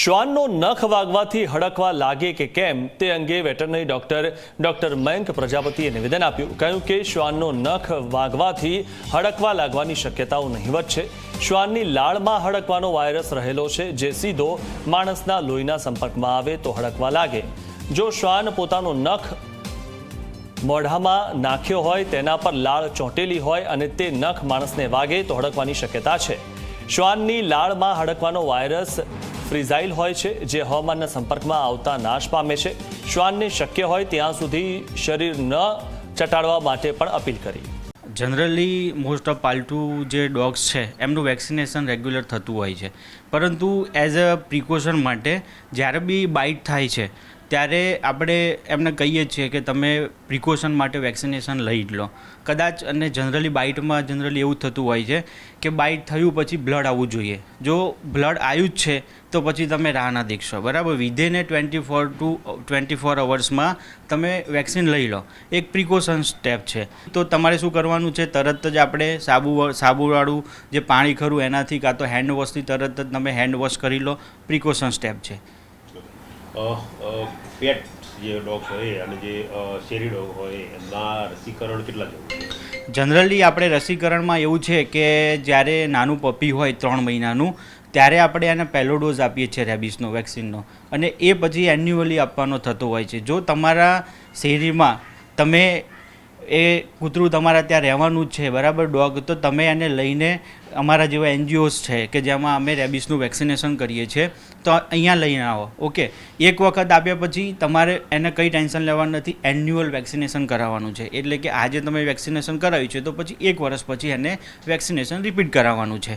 શ્વાનનો નખ વાગવાથી હડકવા લાગે કે કેમ તે અંગે વેટરનરી ડોક્ટર ડોક્ટર મયંક પ્રજાપતિએ નિવેદન આપ્યું. કહ્યું કે શ્વાનનો નખ વાગવાથી હડકવા લાગવાની શક્યતાઓ નહીવત છે. શ્વાનની લાળમાં હડકવાનો વાયરસ રહેલો છે જે સીધો માણસના લોહીના સંપર્કમાં આવે તો હડકવા લાગે. જો શ્વાન પોતાનો નખ મોઢામાં નાખ્યો હોય તેના પર લાળ ચોંટેલી હોય અને તે નખ માણસને વાગે તો હડકવાની શક્યતા છે. શ્વાનની લાળમાં હડકવાનો વાયરસ ફ્રીઝાઇલ હોય છે, જે હવામાનના સંપર્કમાં આવતા નાશ પામે છે. શ્વાનને શક્ય હોય ત્યાં સુધી શરીર ન ચટાડવા માટે પણ અપીલ કરી. જનરલી મોસ્ટ ઓફ પાલતુ જે ડોગ્સ છે, એમનું વેક્સિનેશન રેગ્યુલર થતું હોય છે. પરંતુ એઝ અ પ્રિકોશન માટે જ્યારે બી બાઇટ થાય છે ત્યારે આપણે એમને કહીએ છીએ કે તમે પ્રિકોશન માટે વેક્સિનેશન લઈ લો. કદાચ અને જનરલી બાઇટમાં જનરલી એવું થતું હોય છે કે બાઇટ થયું પછી બ્લડ આવવું જોઈએ. જો બ્લડ આવ્યું જ છે, તો પછી તમે રાહ ના દેખશો. બરાબર? વિધેને twenty four to twenty four અવર્સમાં તમે વેક્સિન લઈ લો. એક પ્રિકોશન સ્ટેપ છે. તો તમારે શું કરવાનું છે? તરત જ આપણે સાબુ, સાબુવાળું જે પાણી ખરું એનાથી કાં તો હેન્ડ વોશથી તરત જ તમે હેન્ડ વોશ કરી લો. પ્રિકોશન સ્ટેપ છે. પેટ જે ડોગ હોય અને જે શેરી ડોગ હોય એમના રસીકરણ કેટલા જવું જનરલી આપણે રસીકરણમાં એવું છે કે જ્યારે નાનું પપી હોય ત્રણ મહિનાનું, ત્યારે આપણે એને પહેલો ડોઝ આપીએ છીએ રેબિસનો, વેક્સિનનો. અને એ પછી એન્યુઅલી આપવાનો થતો હોય છે. જો તમારા શેરીમાં તમે એ કૂતરું તમારા ત્યાં રહેવાનું જ છે, બરાબર? ડોગ તો તમે એને લઈને અમારા જેવા એનજીઓસ છે કે જેમાં અમે રેબિસનું વેક્સિનેશન કરીએ છીએ, તો અહીંયા લઈને આવો, ઓકે? એક વખત આપ્યા પછી તમારે એને કંઈ ટેન્શન લેવાનું નથી, એન્યુઅલ વેક્સિનેશન કરાવવાનું છે. એટલે કે આજે તમે વેક્સિનેશન કરાવ્યું છે, તો પછી એક વર્ષ પછી એને વેક્સિનેશન રિપીટ કરાવવાનું છે.